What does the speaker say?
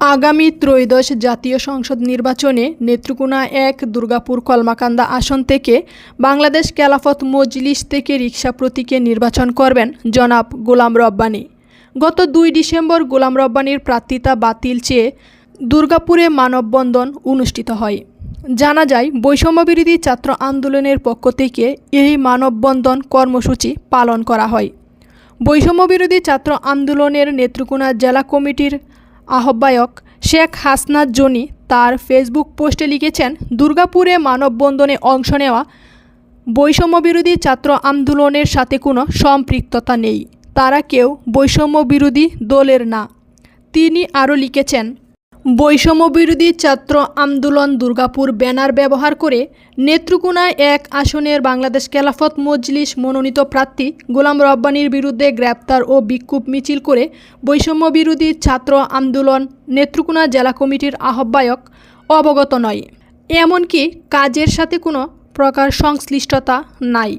আগামী ত্রয়োদশ জাতীয় সংসদ নির্বাচনে নেত্রকোনা এক, দুর্গাপুর কলমাকান্দা আসন থেকে বাংলাদেশ খেলাফত মজলিস থেকে রিক্সা প্রতীকে নির্বাচন করবেন জনাব গোলাম রব্বানী। গত দুই ডিসেম্বর গোলাম রব্বানীর প্রার্থিতা বাতিল চেয়ে দুর্গাপুরে মানববন্ধন অনুষ্ঠিত হয়। জানা যায়, বৈষম্যবিরোধী ছাত্র আন্দোলনের পক্ষ থেকে এই মানববন্ধন কর্মসূচি পালন করা হয়। বৈষম্যবিরোধী ছাত্র আন্দোলনের নেত্রকোনা জেলা কমিটির আহ্বায়ক শেখ হাসনাত জনি তার ফেসবুক পোস্টে লিখেছেন, দুর্গাপুরে মানববন্ধনে অংশ নেওয়া বৈষম্যবিরোধী ছাত্র আন্দোলনের সাথে কোনো সম্পৃক্ততা নেই। তারা কেউ বৈষম্যবিরোধী দলের না। তিনি আরও লিখেছেন বৈষম্যবিরোধী ছাত্র আন্দোলন দুর্গাপুর ব্যানার ব্যবহার করে নেত্রকোনায় এক আসনের বাংলাদেশ খেলাফত মজলিস মনোনীত প্রার্থী গোলাম রব্বানির বিরুদ্ধে গ্রেপ্তার ও বিক্ষোভ মিছিল করে বৈষম্য বিরোধী ছাত্র আন্দোলন নেত্রকোনা জেলা কমিটির আহ্বায়ক অবগত নয়। এমনকি কাজের সাথে কোনো প্রকার সংশ্লিষ্টতা নাই।